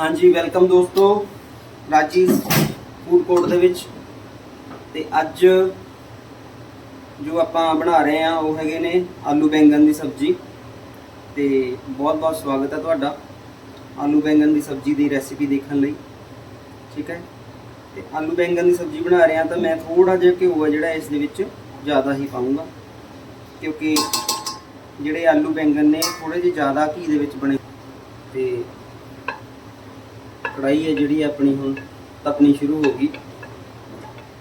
ਹਾਂਜੀ ਵੈਲਕਮ ਦੋਸਤੋ ਰਾਜੀ ਫੂਡ ਕੋਰਟ ਦੇ ਵਿੱਚ। ਤੇ ਅੱਜ ਜੋ ਆਪਾਂ ਬਣਾ ਰਹੇ ਆ ਉਹ ਹੈਗੇ ਨੇ ਆਲੂ ਬੈਂਗਣ ਦੀ ਸਬਜ਼ੀ। ਤੇ ਬਹੁਤ ਬਹੁਤ ਸਵਾਗਤ ਹੈ ਤੁਹਾਡਾ ਆਲੂ ਬੈਂਗਣ ਦੀ ਸਬਜ਼ੀ ਦੀ ਰੈਸਿਪੀ ਦੇਖਣ ਲਈ। ਠੀਕ ਹੈ? ਤੇ ਆਲੂ ਬੈਂਗਣ ਦੀ ਸਬਜ਼ੀ ਬਣਾ ਰਹੇ ਆ ਤਾਂ ਮੈਂ ਥੋੜਾ ਜਿਹਾ ਘਿਓ ਹੈ ਜਿਹੜਾ ਇਸ ਦੇ ਵਿੱਚ ਜ਼ਿਆਦਾ ਹੀ ਪਾਉਂਗਾ ਕਿਉਂਕਿ ਜਿਹੜੇ ਆਲੂ ਬੈਂਗਣ ਨੇ ਥੋੜੇ ਜਿਹੇ ਜ਼ਿਆਦਾ ਘੀ ਦੇ ਵਿੱਚ ਬਣੇ। ਤੇ ਕੜਾਈ ਹੈ ਜਿਹੜੀ ਆਪਣੀ ਹੁਣ ਤਪਣੀ ਸ਼ੁਰੂ ਹੋ ਗਈ।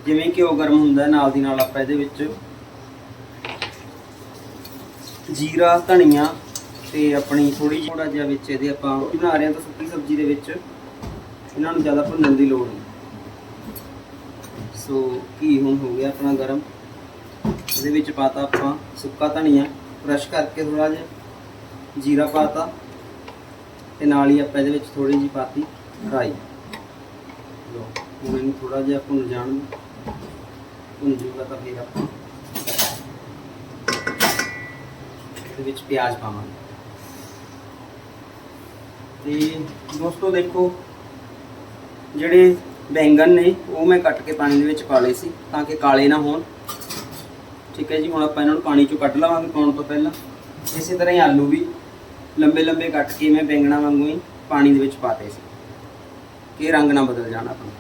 ਜਿਵੇਂ ਘਿਓ ਗਰਮ ਹੁੰਦਾ ਨਾਲ ਦੀ ਨਾਲ ਆਪਾਂ ਇਹਦੇ ਵਿੱਚ ਜੀਰਾ, ਧਨੀਆ ਤੇ ਆਪਣੀ ਥੋੜੀ ਜਿਹੀ ਥੋੜਾ ਜਿਹਾ ਵਿੱਚ ਇਹਦੇ ਆਪਾਂ ਬਣਾ ਰਹੇ ਹਾਂ ਤਾਂ ਸੁੱਕੀ ਸਬਜ਼ੀ ਦੇ ਵਿੱਚ। ਇਹਨਾਂ ਨੂੰ ਜ਼ਿਆਦਾ ਭੁੰਨਣ ਦੀ ਲੋੜ ਨਹੀਂ। ਸੋ ਘੀ ਹੁਣ ਹੋ ਗਿਆ ਆਪਣਾ ਗਰਮ। ਇਹਦੇ ਵਿੱਚ ਪਾਤਾ ਆਪਾਂ ਸੁੱਕਾ ਧਨੀਆ। ਕ੍ਰਸ਼ ਕਰਕੇ ਥੋੜਾ ਜਿਹਾ ਜੀਰਾ ਪਾਤਾ ਤੇ ਨਾਲ ਹੀ ਆਪਾਂ ਇਹਦੇ ਵਿੱਚ ਥੋੜੀ ਜਿਹੀ ਪਾਤੀ ਫਰਾਈ ਲੋ ਹੁਣ ਇਹਨੂੰ ਥੋੜਾ ਜਿਹਾ ਭੁੰਨ ਜਾਣ ਦਿਓ। ਭੁੰਨ ਜੂਗਾ ਤਾਂ ਫਿਰ ਆਪਾਂ ਇਹਦੇ ਵਿੱਚ ਪਿਆਜ਼ ਪਾਵਾਂਗੇ। ਤੇ ਦੋਸਤੋ ਦੇਖੋ, ਜਿਹੜੇ ਬੈਂਗਣ ਨੇ, ਉਹ ਮੈਂ ਕੱਟ ਕੇ ਪਾਣੀ ਦੇ ਵਿੱਚ ਪਾ ਲਏ ਸੀ, ਤਾਂ ਕਿ ਕਾਲੇ ਨਾ ਹੋਣ। ਠੀਕ ਹੈ ਜੀ, ਹੁਣ ਆਪਾਂ ਇਹਨਾਂ ਨੂੰ ਪਾਣੀ ਚੋਂ ਕੱਢ ਲਵਾਂਗੇ ਪਾਉਣ ਤੋਂ ਪਹਿਲਾਂ। ਇਸੇ ਤਰ੍ਹਾਂ ਹੀ ਆਲੂ ਵੀ ਲੰਬੇ ਲੰਬੇ ਕੱਟ ਕੇ ਮੈਂ ਬੈਂਗਣਾ ਵਾਂਗੂ ਹੀ ਪਾਣੀ ਦੇ ਵਿੱਚ ਪਾਤੇ ਸੀ। ਇਹ ਰੰਗ ਨਾ ਬਦਲ ਜਾਣ ਆਪਣਾ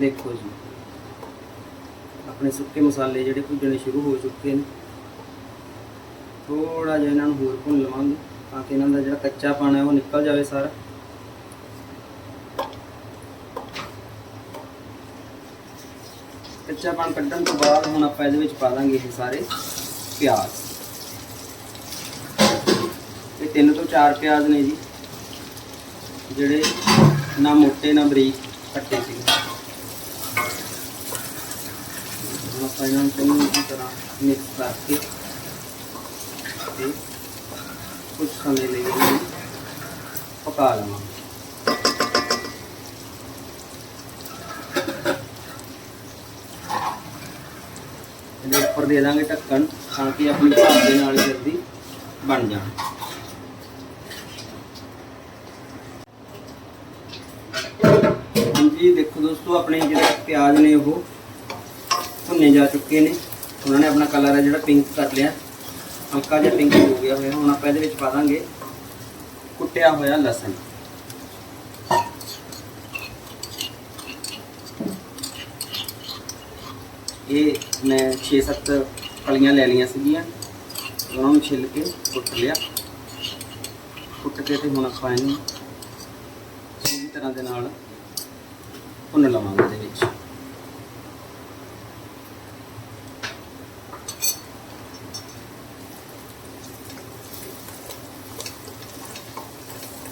ਦੇਖੋ ਜੀ। ਆਪਣੇ ਸੁੱਕੇ ਮਸਾਲੇ ਜਿਹੜੇ ਭੁੱਜਣੇ ਸ਼ੁਰੂ ਹੋ ਚੁੱਕੇ ਨੇ। ਥੋੜਾ ਜਿਹਾ ਇਹਨਾਂ ਨੂੰ ਹੋਰ ਭੁੰਨ ਲਵਾਂਗੇ ਤਾਂ ਕਿ ਇਹਨਾਂ ਦਾ ਜਿਹੜਾ ਕੱਚਾ ਪਾਣਾ ਹੈ ਉਹ ਨਿਕਲ ਜਾਵੇ ਸਾਰਾ। ਕੱਚਾ ਪਾਣ ਕੱਢਣ ਤੋਂ ਬਾਅਦ ਹੁਣ ਆਪਾਂ ਇਹਦੇ ਵਿੱਚ ਪਾ ਦਾਂਗੇ ਇਹ ਸਾਰੇ ਪਿਆਜ਼। ਤਿੰਨ ਤੋਂ ਚਾਰ ਪਿਆਜ਼ ਨੇ ਜੀ, ਜਿਹੜੇ ਨਾ ਮੋਟੇ, ਨਾ ਬਰੀਕ ਕੱਟੇ ਸੀ। ਆਪਾਂ ਇਹਨਾਂ ਨੂੰ ਚੰਗੀ ਤਰ੍ਹਾਂ ਮਿਕਸ ਕਰਕੇ ਤੇ ਕੁਝ ਸਮੇਂ ਲਈ ਇਹਨੂੰ ਪਕਾ ਲਵਾਂਗੇ। ਇਹਦੇ ਉੱਪਰ ਦੇ ਦਾਂਗੇ ਢੱਕਣ ਤਾਂ ਕਿ ਆਪਣੀ ਭਾਪ ਦੇ ਨਾਲ ਜਲਦੀ ਬਣ ਜਾਣ ਹਾਂਜੀ ਦੇਖੋ ਦੋਸਤੋ, ਆਪਣੇ ਜਿਹੜੇ ਪਿਆਜ਼ ਨੇ ਉਹ ਭੁੰਨੇ ਜਾ ਚੁੱਕੇ ਨੇ। ਉਹਨਾਂ ਨੇ ਆਪਣਾ ਕਲਰ ਹੈ ਜਿਹੜਾ ਪਿੰਕ ਕਰ ਲਿਆ। ਹਲਕਾ ਜਿਹਾ ਪਿੰਕ ਹੋ ਗਿਆ ਹੋਇਆ। ਹੁਣ ਆਪਾਂ ਇਹਦੇ ਵਿੱਚ ਪਾ ਦਾਂਗੇ ਕੁੱਟਿਆ ਹੋਇਆ ਲਸਣ। ਇਹ ਮੈਂ 6-7 ਫਲੀਆਂ ਲੈ ਲਈਆਂ ਸੀਗੀਆਂ। ਉਹਨਾਂ ਨੂੰ ਛਿੱਲ ਕੇ ਕੁੱਟ ਲਿਆ। ਕੁੱਟ ਕੇ ਤੇ ਹੁਣ ਆਪਾਂ ਇਹਨੂੰ ਚੰਗੀ ਤਰ੍ਹਾਂ ਦੇ ਨਾਲ ਭੁੰਨ ਲਵਾਂਗੇ ਇਹਦੇ ਵਿੱਚ।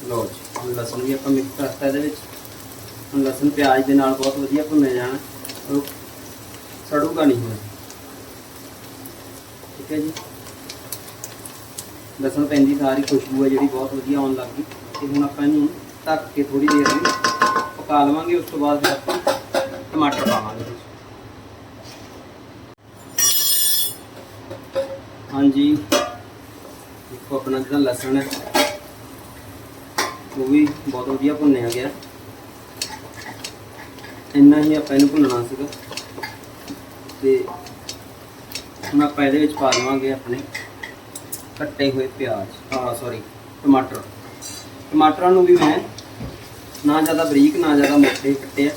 ਲਓ ਜੀ, ਹੁਣ ਲਸਣ ਵੀ ਆਪਾਂ ਮਿਕਸ ਕਰਤਾ ਇਹਦੇ ਵਿੱਚ। ਹੁਣ ਲਸਣ ਪਿਆਜ਼ ਦੇ ਨਾਲ ਬਹੁਤ ਵਧੀਆ ਭੁੰਨਿਆ ਜਾਣਾ, ਉਹ ਸੜੂਗਾ ਨਹੀਂ ਹੁਣ। ਠੀਕ ਹੈ ਜੀ। ਲਸਣ ਪੈਂਦੀ ਸਾਰੀ ਖੁਸ਼ਬੂ ਹੈ ਜਿਹੜੀ ਬਹੁਤ ਵਧੀਆ ਆਉਣ ਲੱਗ ਗਈ। ਤੇ ਹੁਣ ਆਪਾਂ ਇਹਨੂੰ ਢੱਕ ਕੇ ਥੋੜੀ ਦੇਰ ਲਈ ਪਕਾ ਲਵਾਂਗੇ, ਉਸ ਤੋਂ ਬਾਅਦ ਫਿਰ ਆਪਾਂ ਟਮਾਟਰ ਪਾਵਾਂਗੇ। ਇਹਦੇ ਹਾਂਜੀ। ਦੇਖੋ, ਆਪਣਾ ਜਿਹੜਾ ਲਸਣ ਹੈ, ਉਹ ਵੀ ਬਹੁਤ ਵਧੀਆ ਭੁੰਨਿਆ ਗਿਆ। ਇੰਨਾ ਹੀ ਆਪਾਂ ਇਹਨੂੰ ਭੁੰਨਣਾ ਸੀਗਾ। ਤੇ ਹੁਣ ਆਪਾਂ ਇਹਦੇ ਵਿੱਚ ਪਾ ਲਵਾਂਗੇ ਆਪਣੇ ਕੱਟੇ ਹੋਏ ਪਿਆਜ਼। ਆ ਸੌਰੀ ਟਮਾਟਰ। ਟਮਾਟਰਾਂ ਨੂੰ ਵੀ ਮੈਂ ਨਾ ਜ਼ਿਆਦਾ ਬਰੀਕ, ਨਾ ਜ਼ਿਆਦਾ ਮੋਟੇ ਕੱਟੇ ਆ।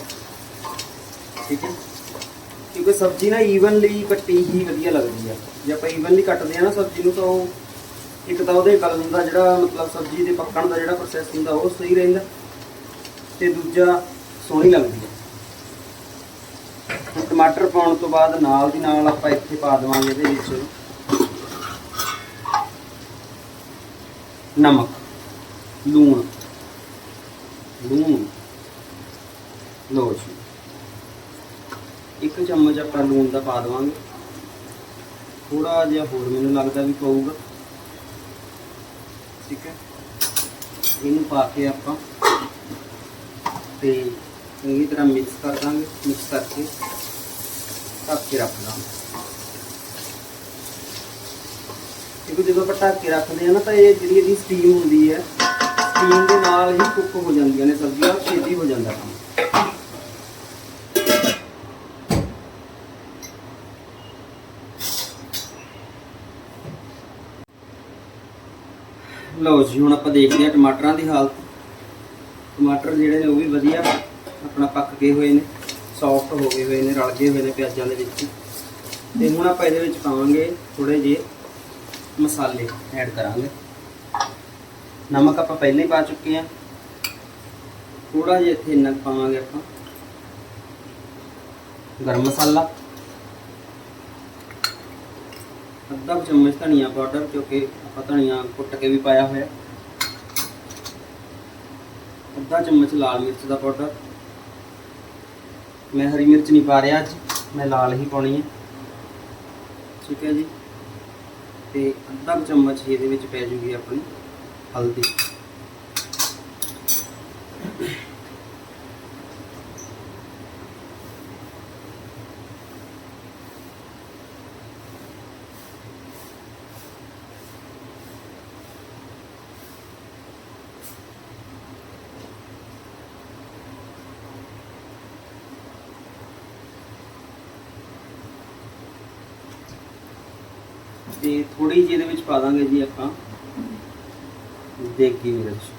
ਠੀਕ ਹੈ? ਕਿਉਂਕਿ ਸਬਜ਼ੀ ਨਾ ਈਵਨਲੀ ਕੱਟੀ ਹੀ ਵਧੀਆ ਲੱਗਦੀ ਆ। ਜੇ ਆਪਾਂ ਈਵਨਲੀ ਕੱਟਦੇ ਆ ਨਾ ਸਬਜ਼ੀ ਨੂੰ, ਤਾਂ ਉਹ ਇੱਕ ਤਾਂ ਉਹਦੇ ਗਲਣ ਦਾ ਜਿਹੜਾ ਮਤਲਬ ਸਬਜ਼ੀ ਦੇ ਪੱਕਣ ਦਾ ਜਿਹੜਾ ਪ੍ਰੋਸੈਸ ਹੁੰਦਾ, ਉਹ ਸਹੀ ਰਹਿੰਦਾ। ਤੇ ਦੂਜਾ ਸੋਹਣੀ ਲੱਗਦੀ ਹੈ ਟਮਾਟਰ ਪਾਉਣ ਤੋਂ ਬਾਅਦ ਨਾਲ ਦੀ ਨਾਲ ਆਪਾਂ ਇੱਥੇ ਪਾ ਦੇਵਾਂਗੇ ਇਹਦੇ ਵਿੱਚ ਨਮਕ, ਲੂਣ। ਲੂਣ ਲੋ ਜੀ। ਇੱਕ ਚਮਚ ਆਪਾਂ ਲੂਣ ਦਾ ਪਾ ਦੇਵਾਂਗੇ। ਥੋੜਾ ਜਿਹਾ ਹੋਰ ਮੈਨੂੰ ਲੱਗਦਾ ਵੀ ਪਊਗਾ। ਠੀਕ ਹੈ। ਇਹਨੂੰ ਪਾ ਕੇ ਆਪਾਂ ਤੇ ਚੰਗੀ ਤਰ੍ਹਾਂ ਮਿਕਸ ਕਰ ਦਾਂਗੇ। ਮਿਕਸ ਕਰਕੇ ਢੱਕ ਕੇ ਰੱਖ ਦਾਂਗੇ। ਕਿਉਂਕਿ ਜਦੋਂ ਆਪਾਂ ਢੱਕ ਕੇ ਰੱਖਦੇ ਆ ਨਾ, ਤਾਂ ਇਹ ਜਿਹੜੀ ਇਹਦੀ ਸਟੀਮ ਹੁੰਦੀ ਹੈ ਸਟੀਮ ਦੇ ਨਾਲ ਹੀ ਕੁੱਕ ਹੋ ਜਾਂਦੀਆਂ ਨੇ ਸਬਜ਼ੀਆਂ ਛੇਤੀ ਹੋ ਜਾਂਦਾ ਕੰਮ। ਲਓ ਜੀ, ਹੁਣ ਆਪਾਂ ਦੇਖਦੇ ਹਾਂ ਟਮਾਟਰਾਂ ਦੀ ਹਾਲਤ। ਟਮਾਟਰ ਜਿਹੜੇ ਨੇ ਉਹ ਵੀ ਵਧੀਆ, ਆਪਣਾ ਪੱਕ ਗਏ ਹੋਏ ਨੇ ਸੌਫਟ ਹੋ ਗਏ ਹੋਏ ਨੇ, ਰਲ ਗਏ ਹੋਏ ਨੇ ਪਿਆਜ਼ਾਂ ਦੇ ਵਿੱਚ। ਤੇ ਹੁਣ ਆਪਾਂ ਇਹਦੇ ਵਿੱਚ ਪਾਵਾਂਗੇ ਥੋੜੇ ਜਿਹੇ ਮਸਾਲੇ ਐਡ ਕਰਾਂਗੇ। ਨਮਕ ਆਪਾਂ ਪਹਿਲਾਂ ਹੀ ਪਾ ਚੁੱਕੇ ਆ ਥੋੜਾ ਜਿਹਾ ਇੱਥੇ ਇੰਨਾ ਕੁ ਪਾਵਾਂਗੇ ਆਪਾਂ। ਗਰਮ ਮਸਾਲਾ। ਅੱਧਾ ਕੁ ਚਮਚ ਧਨੀਆ ਪਾਊਡਰ, ਕਿਉਂਕਿ ਆਪਾਂ ਧਨੀਆ ਕੁੱਟ ਕੇ ਵੀ ਪਾਇਆ ਹੋਇਆ। ਅੱਧਾ ਚਮਚ ਲਾਲ ਮਿਰਚ ਦਾ ਪਾਊਡਰ। ਮੈਂ ਹਰੀ ਮਿਰਚ ਨਹੀਂ ਪਾ ਰਿਹਾ ਅੱਜ, ਮੈਂ ਲਾਲ ਹੀ ਪਾਉਣੀ ਹੈ। ਠੀਕ ਹੈ ਜੀ। ਤੇ ਅੱਧਾ ਕੁ ਚਮਚ ਹੀ ਇਹਦੇ ਵਿੱਚ ਪੈ ਜੂਗੀ ਆਪਣੀ ਹਲਦੀ। ਤੇ ਥੋੜੀ ਜਿਹੀ ਇਹਦੇ ਵਿੱਚ ਪਾ ਦਾਂਗੇ ਜੀ ਆਪਾਂ। ਦੇਗੀ ਮਿਰਚ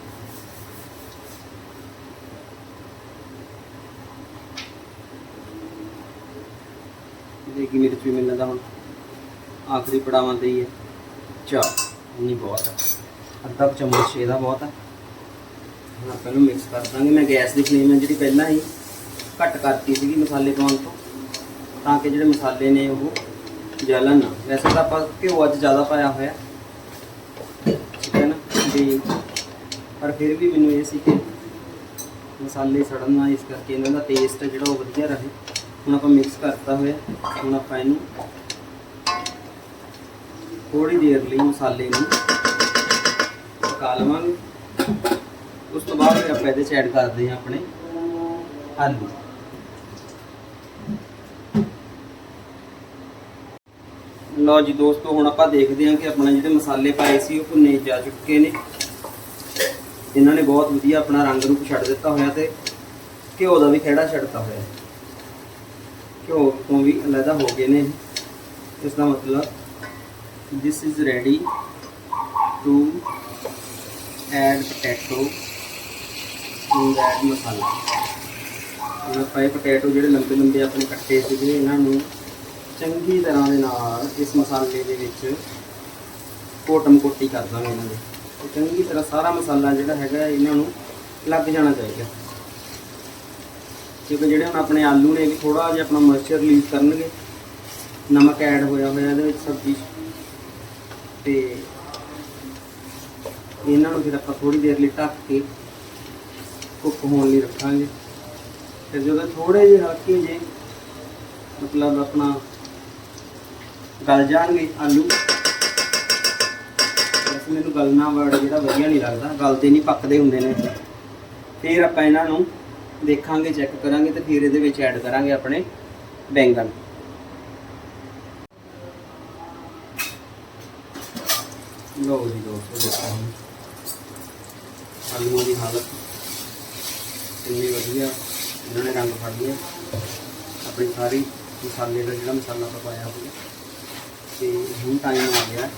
ਦੇਗੀ ਮਿਰਚ ਵੀ ਮੈਨੂੰ ਦਾ ਹੁਣ ਆਖਰੀ ਪੜਾਵਾਂ ਤੇ ਹੀ ਹੈ। ਚਾ ਨਹੀਂ ਬਹੁਤ ਹੈ। ਅੱਧਾ ਕੁ ਚਮਚ ਇਹਦਾ ਬਹੁਤ ਹੈ। ਹੁਣ ਆਪਾਂ ਇਹਨੂੰ ਮਿਕਸ ਕਰ ਦਾਂਗੇ। ਮੈਂ ਗੈਸ ਦੀ ਫਲੇਮ ਹੈ ਜਿਹੜੀ ਪਹਿਲਾਂ ਹੀ ਘੱਟ ਕਰਤੀ ਸੀਗੀ ਮਸਾਲੇ ਪਾਉਣ ਤੋਂ, ਤਾਂ ਕਿ ਜਿਹੜੇ ਮਸਾਲੇ ਨੇ ਉਹ ਜਲਣ ਨਾ। ਵੈਸੇ ਤਾਂ ਆਪਾਂ ਘਿਓ ਅੱਜ ਜ਼ਿਆਦਾ ਪਾਇਆ ਹੋਇਆ। ਹੈ ਪਰ ਫਿਰ ਵੀ ਮੈਨੂੰ ਇਹ ਸੀ ਕਿ ਮਸਾਲੇ ਸੜਨ ਨਾ ਇਸ ਕਰਕੇ ਇਹਨਾਂ ਦਾ ਟੇਸਟ ਜਿਹੜਾ ਉਹ ਵਧੀਆ ਰਹੇ। ਹੁਣ ਆਪਾਂ ਮਿਕਸ ਕਰਤਾ ਹੋਇਆ, ਹੁਣ ਆਪਾਂ ਇਹਨੂੰ ਥੋੜੀ ਦੇਰ ਲਈ ਮਸਾਲੇ ਨੂੰ ਪਕਾ ਲਵਾਂਗੇ। ਉਸ ਤੋਂ ਬਾਅਦ ਫਿਰ ਆਪਾਂ ਇਹਦੇ ਚ ਐਡ ਕਰਦੇ ਹਾਂ ਆਪਣੇ ਆਲੂ। ਲਓ ਜੀ ਦੋਸਤੋ, ਹੁਣ ਆਪਾਂ ਦੇਖਦੇ ਹਾਂ ਕਿ ਆਪਣੇ ਜਿਹੜੇ ਮਸਾਲੇ ਪਾਏ ਸੀ, ਉਹ ਭੁੰਨੇ ਜਾ ਚੁੱਕੇ ਨੇ। ਇਹਨਾਂ ਨੇ ਬਹੁਤ ਵਧੀਆ ਆਪਣਾ ਰੰਗ ਰੂਪ ਛੱਡ ਦਿੱਤਾ ਹੋਇਆ ਤੇ ਘਿਓ ਦਾ ਵੀ ਖੇੜਾ ਛੱਡਤਾ ਹੋਇਆ ਘਿਓ ਤੋਂ ਵੀ ਅਲੱਗਾ ਹੋ ਗਏ ਨੇ। ਇਸ ਦਾ ਮਤਲਬ this is ready to add potato in that ਮਸਾਲਾ ਹੁਣ ਆਪਾਂ ਇਹ ਪੋਟੈਟੋ ਜਿਹੜੇ ਲੰਬੇ ਲੰਬੇ ਆਪਣੇ ਕੱਟੇ ਸੀਗੇ, ਇਹਨਾਂ ਨੂੰ ਚੰਗੀ ਤਰ੍ਹਾਂ ਦੇ ਨਾਲ ਇਸ ਮਸਾਲੇ ਦੇ ਵਿੱਚ ਕੋਟਮ ਕੋਟੀ ਕਰ ਦਾਂਗੇ ਇਹਨਾਂ ਦੇ। ਚੰਗੀ ਤਰ੍ਹਾਂ ਸਾਰਾ ਮਸਾਲਾ ਜਿਹੜਾ ਹੈਗਾ ਇਹਨਾਂ ਨੂੰ ਲੱਗ ਜਾਣਾ ਚਾਹੀਦਾ। ਕਿਉਂਕਿ ਜਿਹੜੇ ਹੁਣ ਆਪਣੇ ਆਲੂ ਨੇ ਵੀ ਥੋੜਾ ਜਿਹਾ ਆਪਣਾ ਮੋਇਸਚਰ ਰਿਲੀਜ਼ ਕਰਨਗੇ। ਨਮਕ ਐਡ ਹੋਇਆ ਹੋਇਆ ਇਹਦੇ ਵਿੱਚ ਸਬਜ਼ੀ 'ਚ। ਤੇ ਇਹਨਾਂ ਨੂੰ ਫਿਰ ਆਪਾਂ ਥੋੜੀ ਦੇਰ ਲਈ ਢੱਕ ਕੇ ਕੁੱਕ ਹੋਣ ਲਈ ਰੱਖਾਂਗੇ। ਫਿਰ ਜਦੋਂ ਥੋੜੇ ਜਿਹੇ ਹਲਕੇ ਜੇ ਮਤਲਬ ਆਪਣਾ ਗਲ ਜਾਣਗੇ, ਆਲੂ। ਵੈਸੇ ਮੈਨੂੰ ਗਲਣਾ ਵਰਡ ਜਿਹੜਾ ਵਧੀਆ ਨਹੀਂ ਲੱਗਦਾ ਗਲਦੇ ਨਹੀਂ ਪੱਕਦੇ ਹੁੰਦੇ ਨੇ। ਫਿਰ ਆਪਾਂ ਇਹਨਾਂ ਨੂੰ ਦੇਖਾਂਗੇ ਚੈੱਕ ਕਰਾਂਗੇ ਤੇ ਫਿਰ ਇਹਦੇ ਵਿੱਚ ਐਡ ਕਰਾਂਗੇ ਆਪਣੇ ਬੈਂਗਣ। ਲਓ ਜੀ ਦੋਸਤੋ ਦੇਖੋ ਆਲੂਆਂ ਦੀ ਹਾਲਤ ਕਿੰਨੀ ਵਧੀਆ, ਇਹਨਾਂ ਨੇ ਰੰਗ ਫੜ ਲਿਆ। ਆਪਣੀ ਸਾਰੀ ਮਸਾਲੇ ਦਾ ਜਿਹੜਾ ਮਸਾਲਾ ਆਪਾਂ ਪਾਇਆ ਹੋਇਆ। ਤੇ ਹੁਣ ਟਾਈਮ ਆ ਗਿਆ।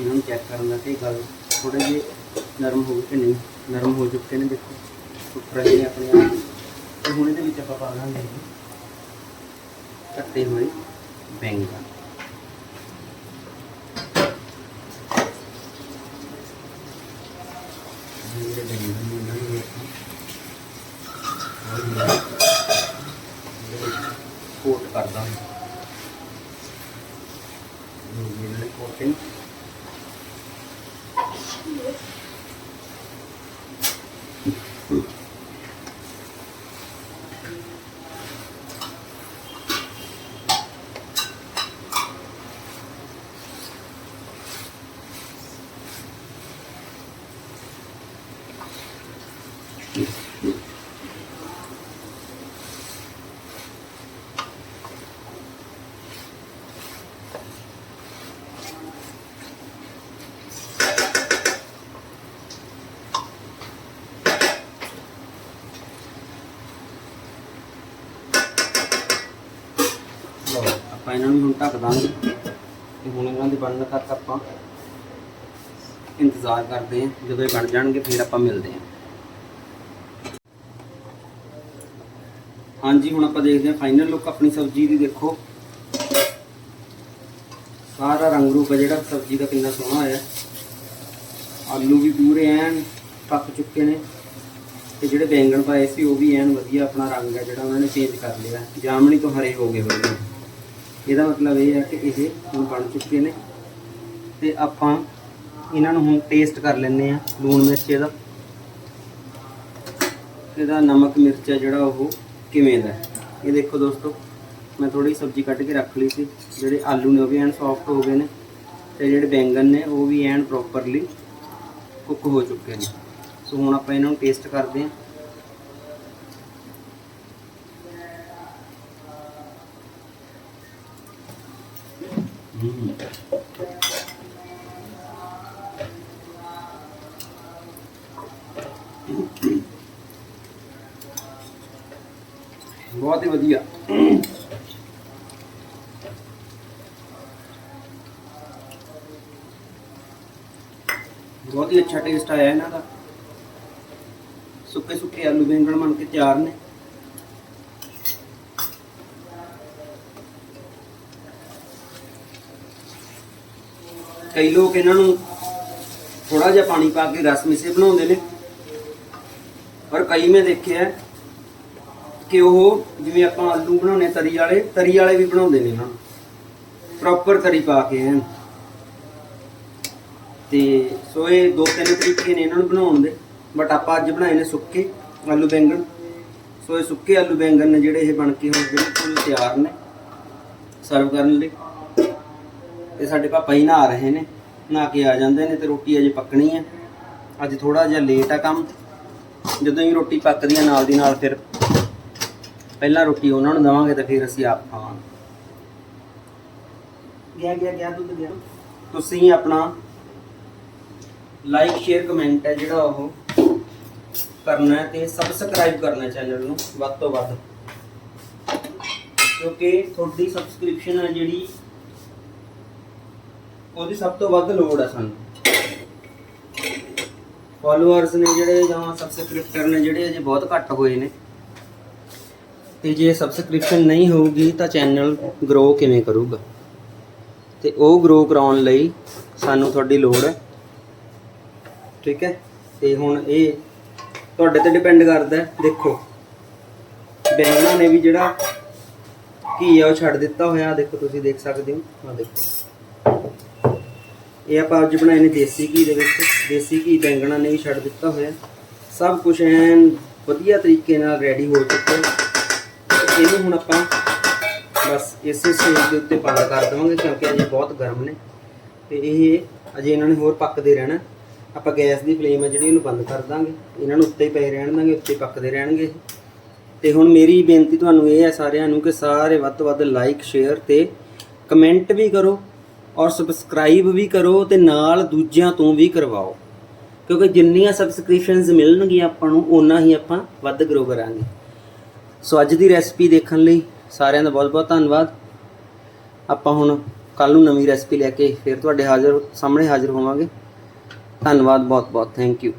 ਇਹਨਾਂ ਨੂੰ ਚੈੱਕ ਕਰਨ ਦਾ ਕਿ ਗੱਲ ਥੋੜੇ ਜਿਹੇ ਨਰਮ ਹੋ ਗਏ ਕਿ ਨਹੀਂ? ਨਰਮ ਹੋ ਚੁੱਕੇ ਨੇ ਦੇਖੋ। ਟੁੱਟ ਰਹੇ ਨੇ ਆਪਣੇ ਆਪ। ਤੇ ਹੁਣ ਇਹਦੇ ਵਿੱਚ ਆਪਾਂ ਪਾ ਦਾਂਗੇ ਕੱਟੇ ਹੋਏ ਬੈਂਗਣ ਜਿਹੜੇ ਬੈਂਗਣ ਆਪਾਂ ਇਹਨਾਂ ਨੂੰ ਹੁਣ ਢੱਕ ਦਾਂਗੇ ਤੇ ਹੁਣ ਇਹਨਾਂ ਦੇ ਬਣਨ ਤੱਕ ਆਪਾਂ ਇੰਤਜ਼ਾਰ ਕਰਦੇ ਹਾਂ। ਜਦੋਂ ਇਹ ਬਣ ਜਾਣਗੇ, ਫਿਰ ਆਪਾਂ ਮਿਲਦੇ ਹਾਂ। ਹਾਂਜੀ, ਹੁਣ ਆਪਾਂ ਦੇਖਦੇ ਹਾਂ ਫਾਈਨਲ ਲੁੱਕ ਆਪਣੀ ਸਬਜ਼ੀ ਦੀ ਦੇਖੋ। ਸਾਰਾ ਰੰਗ ਰੂਪ ਹੈ ਜਿਹੜਾ, ਸਬਜ਼ੀ ਦਾ ਕਿੰਨਾ ਸੋਹਣਾ ਆਇਆ ਆਲੂ ਵੀ ਪੂਰੇ ਐਨ ਪੱਕ ਚੁੱਕੇ ਨੇ। ਤੇ ਜਿਹੜੇ ਬੈਂਗਣ ਪਾਏ ਸੀ, ਉਹ ਵੀ ਐਨ ਵਧੀਆ ਆਪਣਾ ਰੰਗ ਹੈ ਜਿਹੜਾ ਉਹਨਾਂ ਨੇ ਚੇਂਜ ਕਰ ਲਿਆ। ਜਾਮਣੀ ਤੋਂ ਹਰੇ ਹੋ ਗਏ ਹੋਏ ਨੇ। ਇਹਦਾ ਮਤਲਬ ਇਹ ਹੈ ਕਿ ਇਹ ਹੁਣ ਬਣ ਚੁੱਕੇ ਨੇ। ਤੇ ਆਪਾਂ ਇਹਨਾਂ ਨੂੰ ਹੁਣ ਟੇਸਟ ਕਰ ਲੈਂਦੇ ਆ ਲੂਣ ਮਿਰਚ ਇਹਦਾ। ਇਹਦਾ ਨਮਕ ਮਿਰਚ ਹੈ ਜਿਹੜਾ ਉਹ ਕਿਵੇਂ ਦਾ ਇਹ ਦੇਖੋ ਦੋਸਤੋ, ਮੈਂ ਥੋੜੀ ਸਬਜ਼ੀ ਕੱਢ ਕੇ ਰੱਖ ਲਈ ਸੀ, ਜਿਹੜੇ ਆਲੂ ਨੇ ਉਹ ਵੀ ਐਨ ਸੌਫਟ ਹੋ ਗਏ ਨੇ ਤੇ ਜਿਹੜੇ ਬੈਂਗਣ ਨੇ ਉਹ ਵੀ ਐਨ ਪ੍ਰੋਪਰਲੀ ਕੁੱਕ ਹੋ ਚੁੱਕੇ ਨੇ। ਸੋ ਹੁਣ ਆਪਾਂ ਇਹਨਾਂ ਨੂੰ ਟੇਸਟ ਕਰਦੇ ਹਾਂ। ਬਹੁਤ ਹੀ ਵਧੀਆ। ਬਹੁਤ ਹੀ ਅੱਛਾ ਟੇਸਟ ਆਇਆ ਇਹਨਾਂ ਦਾ। ਸੁੱਕੇ ਸੁੱਕੇ ਆਲੂ ਬੈਂਗਣ ਬਣ ਕੇ ਤਿਆਰ ਨੇ। ਕਈ ਲੋਕ ਇਹਨਾਂ ਨੂੰ ਥੋੜਾ ਜਿਹਾ ਪਾਣੀ ਪਾ ਕੇ ਰਸ ਮਿਸੇ ਬਣਾਉਂਦੇ ਨੇ। ਪਰ ਕਈ ਮੈਂ ਦੇਖਿਆ ਕਿ ਉਹ ਜਿਵੇਂ ਆਪਾਂ ਆਲੂ ਬਣਾਉਣੇ ਤਰੀ ਵਾਲੇ ਤਰੀ ਵਾਲੇ ਵੀ ਬਣਾਉਂਦੇ ਨੇ ਇਹਨਾਂ ਨੂੰ। ਪ੍ਰੋਪਰ ਤਰੀ ਪਾ ਕੇ ਐਨ। ਤੇ ਸੋ ਇਹ ਦੋ ਤਿੰਨ ਤਰੀਕੇ ਨੇ ਇਹਨਾਂ ਨੂੰ ਬਣਾਉਣ ਦੇ। ਬਟ ਆਪਾਂ ਅੱਜ ਬਣਾਏ ਨੇ ਸੁੱਕੇ ਆਲੂ ਬੈਂਗਣ। ਸੋ ਇਹ ਸੁੱਕੇ ਆਲੂ ਬੈਂਗਣ ਨੇ ਜਿਹੜੇ ਇਹ ਬਣ ਕੇ ਹੁਣ ਬਿਲਕੁਲ ਤਿਆਰ ਨੇ। ਸਰਵ ਕਰਨ ਲਈ। ਤੇ ਸਾਡੇ ਪਾਪਾ ਹੀ ਨਹਾ ਰਹੇ ਨੇ। ਨਹਾ ਕੇ ਆ ਜਾਂਦੇ ਨੇ ਤੇ ਰੋਟੀ ਅਜੇ ਪੱਕਣੀ ਹੈ। ਅੱਜ ਥੋੜਾ ਜਿਹਾ ਲੇਟ ਆ ਕੰਮ। ਜਦੋਂ ਹੀ ਰੋਟੀ ਪੱਕਦੀ ਹੈ ਨਾਲ ਦੀ ਨਾਲ ਫਿਰ ਪਹਿਲਾਂ ਰੋਟੀ ਉਹਨਾਂ ਨੂੰ ਦਵਾਂਗੇ ਤੇ ਫਿਰ ਅਸੀਂ ਆਪ ਖਾਵਾਂਗੇ। ਗਿਆ ਗਿਆ ਗਿਆ ਦੁੱਧ ਗਿਆ। ਤੁਸੀਂ ਆਪਣਾ ਲਾਈਕ ਸ਼ੇਅਰ ਕਮੈਂਟ ਹੈ ਜਿਹੜਾ ਉਹ ਕਰਨਾ ਤੇ ਸਬਸਕ੍ਰਾਈਬ ਕਰਨਾ ਚੈਨਲ ਨੂੰ ਵੱਧ ਤੋਂ ਵੱਧ। ਕਿਉਂਕਿ ਤੁਹਾਡੀ ਸਬਸਕ੍ਰਿਪਸ਼ਨ ਹੈ ਜਿਹੜੀ ਉਹਦੀ ਸਭ ਤੋਂ ਵੱਧ ਲੋੜ ਹੈ ਸਾਨੂੰ। ਫਾਲੋਅਰਸ ਨੇ ਜਿਹੜੇ ਜਾਂ ਸਬਸਕ੍ਰਿਪਟਰ ਨੇ ਜਿਹੜੇ ਅਜੇ ਬਹੁਤ ਘੱਟ ਹੋਏ ਨੇ। ਤੇ ਜੇ ਸਬਸਕ੍ਰਿਪਸ਼ਨ ਨਹੀਂ ਹੋਊਗੀ ਤਾਂ ਚੈਨਲ ਗਰੋ ਕਿਵੇਂ ਕਰੂਗਾ? ਤੇ ਉਹ ਗਰੋ ਕਰਾਉਣ ਲਈ ਸਾਨੂੰ ਤੁਹਾਡੀ ਲੋੜ ਹੈ। ਠੀਕ ਹੈ? ਤੇ ਹੁਣ ਇਹ ਤੁਹਾਡੇ ਤੇ ਡਿਪੈਂਡ ਕਰਦਾ ਹੈ। ਦੇਖੋ ਬੈਂਗਣਾ ਨੇ ਵੀ ਜਿਹੜਾ ਘੀ ਆ ਉਹ ਛੱਡ ਦਿੱਤਾ ਹੋਇਆ। ਦੇਖੋ, ਤੁਸੀਂ ਦੇਖ ਸਕਦੇ ਹੋ। ਆ ਦੇਖੋ। ਇਹ ਆਪਾਂ ਅੱਜ ਬਣਾਏ ਨੇ ਦੇਸੀ ਘੀ ਦੇ ਵਿੱਚ। ਦੇਸੀ ਘੀ ਬੈਂਗਣਾ ਨੇ ਵੀ ਛੱਡ ਦਿੱਤਾ ਹੋਇਆ। ਸਭ ਕੁਝ ਐਨ ਵਧੀਆ ਤਰੀਕੇ ਨਾਲ ਰੈਡੀ ਹੋ ਚੁੱਕਾ ਇਹਨੂੰ ਹੁਣ ਆਪਾਂ ਬਸ ਇਸੇ ਸਟੇਜ ਦੇ ਉੱਤੇ ਬੰਦ ਕਰ ਦੇਵਾਂਗੇ ਕਿਉਂਕਿ ਅਜੇ ਬਹੁਤ ਗਰਮ ਨੇ। ਤੇ ਇਹ ਅਜੇ ਇਹਨਾਂ ਨੇ ਹੋਰ ਪੱਕਦੇ ਰਹਿਣਾ ਆਪਾਂ ਗੈਸ ਦੀ ਫਲੇਮ ਹੈ ਜਿਹੜੀ ਇਹਨੂੰ ਬੰਦ ਕਰ ਦਾਂਗੇ। ਇਹਨਾਂ ਨੂੰ ਉੱਤੇ ਹੀ ਪਏ ਰਹਿਣ ਦਾਂਗੇ, ਉੱਤੇ ਪੱਕਦੇ ਰਹਿਣਗੇ ਇਹ। ਤੇ ਹੁਣ ਮੇਰੀ ਬੇਨਤੀ ਤੁਹਾਨੂੰ ਇਹ ਹੈ ਸਾਰਿਆਂ ਨੂੰ ਕਿ ਸਾਰੇ ਵੱਧ ਤੋਂ ਵੱਧ ਲਾਈਕ ਸ਼ੇਅਰ ਤੇ ਕਮੈਂਟ ਵੀ ਕਰੋ। ਔਰ ਸਬਸਕ੍ਰਾਈਬ ਵੀ ਕਰੋ ਤੇ ਨਾਲ ਦੂਜਿਆਂ ਤੋਂ ਵੀ ਕਰਵਾਓ। ਕਿਉਂਕਿ ਜਿੰਨੀਆਂ ਸਬਸਕ੍ਰਿਪਸ਼ਨਸ ਮਿਲਣਗੀਆਂ ਆਪਾਂ ਨੂੰ, ਓਨਾ ਹੀ ਆਪਾਂ ਵੱਧ ਗਰੋ ਕਰਾਂਗੇ। ਸੋ ਅੱਜ ਦੀ ਰੈਸਪੀ ਦੇਖਣ ਲਈ ਸਾਰਿਆਂ ਦਾ ਬਹੁਤ ਬਹੁਤ ਧੰਨਵਾਦ। ਆਪਾਂ ਹੁਣ ਕੱਲ ਨੂੰ ਨਵੀਂ ਰੈਸਪੀ ਲੈ ਕੇ ਫਿਰ ਤੁਹਾਡੇ ਹਾਜ਼ਰ, ਸਾਹਮਣੇ ਹਾਜ਼ਰ ਹੋਵਾਂਗੇ। ਧੰਨਵਾਦ ਬਹੁਤ ਬਹੁਤ ਥੈਂਕ ਯੂ